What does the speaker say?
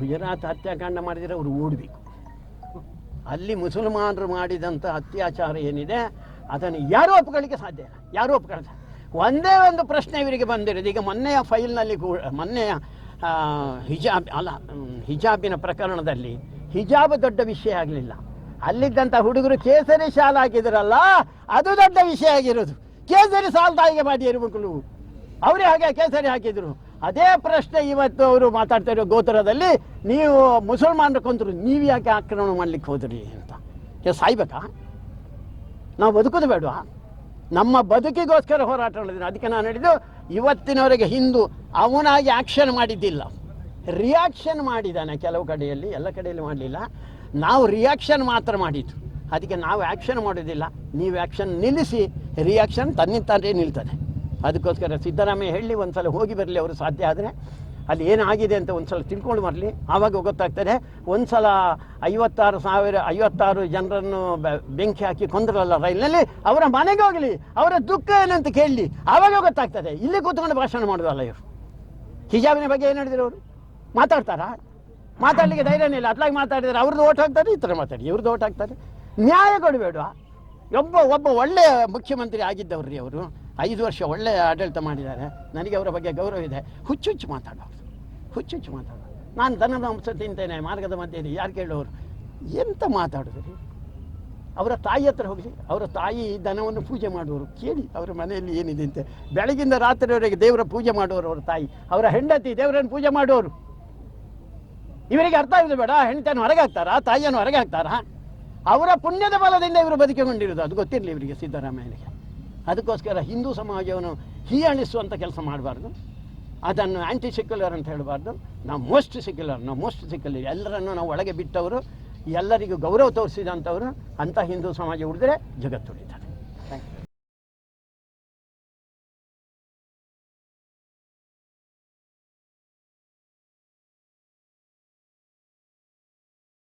ಗುಜರಾತ್ ಹತ್ಯಾಕಾಂಡ ಮಾಡಿದರೆ ಅವರು ಓಡಬೇಕು. ಅಲ್ಲಿ ಮುಸಲ್ಮಾನರು ಮಾಡಿದಂಥ ಅತ್ಯಾಚಾರ ಏನಿದೆ, ಅದನ್ನು ಯಾರೂ ಒಪ್ಕೊಳ್ಳಿಕ್ಕೆ ಸಾಧ್ಯ ಇಲ್ಲ. ಯಾರೂ ಒಪ್ಕೊಳ್ಳ ಒಂದೇ ಒಂದು ಪ್ರಶ್ನೆ ಇವರಿಗೆ ಬಂದಿರೋದು. ಈಗ ಮೊನ್ನೆಯ ಫೈಲ್ನಲ್ಲಿ ಕೂ ಮೊನ್ನೆಯ ಹಿಜಾಬ್, ಅಲ್ಲ ಹಿಜಾಬಿನ ಪ್ರಕರಣದಲ್ಲಿ ಹಿಜಾಬ್ ದೊಡ್ಡ ವಿಷಯ ಆಗಲಿಲ್ಲ. ಅಲ್ಲಿದ್ದಂಥ ಹುಡುಗರು ಕೇಸರಿ ಶಾಲ ಹಾಕಿದ್ರಲ್ಲ, ಅದು ದೊಡ್ಡ ವಿಷಯ ಆಗಿರೋದು. ಕೇಸರಿ ಸಾಲ ತಾಯಿಗೆ ಮಾಡಿ ಇರಬೇಕು ಅವರೇ ಹಾಗೆ ಕೇಸರಿ ಹಾಕಿದ್ರು. ಅದೇ ಪ್ರಶ್ನೆ ಇವತ್ತು ಅವರು ಮಾತಾಡ್ತಾ ಇರೋ ಗೋತ್ರದಲ್ಲಿ, ನೀವು ಮುಸಲ್ಮಾನರು ಕುಂತರು, ನೀವು ಯಾಕೆ ಆಕ್ರಮಣ ಮಾಡ್ಲಿಕ್ಕೆ ಹೋದ್ರಿ ಅಂತ. ಸಾಯ್ಬೇಕಾ ನಾವು ಬದುಕೋದು ಬೇಡವಾ? ನಮ್ಮ ಬದುಕಿಗೋಸ್ಕರ ಹೋರಾಟ ಮಾಡಿದ್ದೀನಿ ಅದಕ್ಕೆ ನಾನು ಹೇಳಿದ್ದು, ಇವತ್ತಿನವರೆಗೆ ಹಿಂದೂ ಅವನಾಗಿ ಆಕ್ಷನ್ ಮಾಡಿದ್ದಿಲ್ಲ. ರಿಯಾಕ್ಷನ್ ಮಾಡಿದ್ದಾನೆ ಕೆಲವು ಕಡೆಯಲ್ಲಿ, ಎಲ್ಲ ಕಡೆಯಲ್ಲಿ ಮಾಡಲಿಲ್ಲ. ನಾವು ರಿಯಾಕ್ಷನ್ ಮಾತ್ರ ಮಾಡಿದ್ದು. ಅದಕ್ಕೆ ನಾವು ಆ್ಯಕ್ಷನ್ ಮಾಡೋದಿಲ್ಲ ನೀವು ಆ್ಯಕ್ಷನ್ ನಿಲ್ಲಿಸಿ ರಿಯಾಕ್ಷನ್ ತನ್ನಿಂತಾನೇ ನಿಲ್ತದೆ. ಅದಕ್ಕೋಸ್ಕರ ಸಿದ್ದರಾಮಯ್ಯ ಹೇಳಿ ಒಂದು ಸಲ ಹೋಗಿ ಬರಲಿ, ಅವರು ಸಾಧ್ಯ ಆದರೆ. ಅಲ್ಲಿ ಏನಾಗಿದೆ ಅಂತ ಒಂದು ಸಲ ತಿಳ್ಕೊಂಡು ಬರಲಿ. ಆವಾಗ ಗೊತ್ತಾಗ್ತದೆ ಒಂದು ಸಲ ಐವತ್ತಾರು ಸಾವಿರ, ಐವತ್ತಾರು ಜನರನ್ನು ಬೆಂಕಿ ಹಾಕಿ ಕೊಂದ್ರಲ್ಲ ರೈಲಿನಲ್ಲಿ, ಅವರ ಮನೆಗೆ ಹೋಗಲಿ, ಅವರ ದುಃಖ ಏನಂತ ಕೇಳಲಿ. ಆವಾಗ ಗೊತ್ತಾಗ್ತದೆ. ಇಲ್ಲಿ ಕೂತ್ಕೊಂಡು ಭಾಷಣ ಮಾಡೋದಲ್ಲ ಇವರು. ಹಿಜಾಬಿನ ಬಗ್ಗೆ ಏನು ಹೇಳಿದ್ರು ಅವರು? ಮಾತಾಡ್ತಾರಾ? ಮಾತಾಡಲಿಕ್ಕೆ ಧೈರ್ಯನೇ ಇಲ್ಲ. ಅದ್ಲಾಗಿ ಮಾತಾಡಿದರೆ ಅವ್ರದ್ದು ಓಟ್ ಹಾಕ್ತಾರೆ, ಈ ಥರ ಮಾತಾಡಿ. ಇವ್ರದ್ದು ಓಟ್ ಹಾಕ್ತಾರೆ. ನ್ಯಾಯ ಕೊಡಬೇಡ ಒಬ್ಬ ಒಬ್ಬ ಒಳ್ಳೆಯ ಮುಖ್ಯಮಂತ್ರಿ ಆಗಿದ್ದವ್ರಿ ಅವರು. ಐದು ವರ್ಷ ಒಳ್ಳೆಯ ಆಡಳಿತ ಮಾಡಿದ್ದಾರೆ. ನನಗೆ ಅವರ ಬಗ್ಗೆ ಗೌರವ ಇದೆ. ಹುಚ್ಚುಚ್ಚು ಮಾತಾಡೋರು ಹುಚ್ಚುಚ್ಚು ಮಾತಾಡೋ ನಾನು ದನದ ಮಾಂಸ ತಿಂತೇನೆ, ಮಾರ್ಗದ ಮಧ್ಯೆ ಯಾರು ಕೇಳೋರು? ಎಂತ ಮಾತಾಡಿದ್ರಿ? ಅವರ ತಾಯಿ ಹತ್ರ ಹೋಗಿ ಅವರ ತಾಯಿ ದನವನ್ನು ಪೂಜೆ ಮಾಡುವವರು. ಕೇಳಿ ಅವರ ಮನೆಯಲ್ಲಿ ಏನಿದೆ ಅಂತ. ಬೆಳಗಿಂದ ರಾತ್ರಿವರೆಗೆ ದೇವರ ಪೂಜೆ ಮಾಡುವವರು ಅವರ ತಾಯಿ. ಅವರ ಹೆಂಡತಿ ದೇವರನ್ನು ಪೂಜೆ ಮಾಡುವವರು. ಇವರಿಗೆ ಅರ್ಥ ಆಗುದು ಬೇಡ. ಹೆಂಡತಿಯನ್ನು ಹೊರಗೆ ಹಾಕ್ತಾರಾ? ತಾಯಿಯನ್ನು ಹೊರಗೆ ಹಾಕ್ತಾರಾ? ಅವರ ಪುಣ್ಯದ ಬಲದಿಂದ ಇವರು ಬದುಕಿಕೊಂಡಿರೋದು ಅದು ಗೊತ್ತಿರಲಿ ಇವರಿಗೆ ಸಿದ್ದರಾಮಯ್ಯನಿಗೆ. ಅದಕ್ಕೋಸ್ಕರ ಹಿಂದೂ ಸಮಾಜವನ್ನು ಹೀಯಾಳಿಸುವಂಥ ಕೆಲಸ ಮಾಡಬಾರ್ದು. ಅದನ್ನು ಆ್ಯಂಟಿ ಸೆಕ್ಯುಲರ್ ಅಂತ ಹೇಳಬಾರ್ದು. ನಾವು ಮೋಸ್ಟ್ ಸೆಕ್ಯುಲರ್ ನಾವು ಮೋಸ್ಟ್ ಸೆಕ್ಯುಲರ್ ಎಲ್ಲರನ್ನು ನಾವು ಒಳಗೆ ಬಿಟ್ಟವರು, ಎಲ್ಲರಿಗೂ ಗೌರವ ತೋರಿಸಿದಂಥವರು ಅಂಥ ಹಿಂದೂ ಸಮಾಜ ಉಳಿದ್ರೆ ಜಗತ್ತು ಉಳಿತದೆ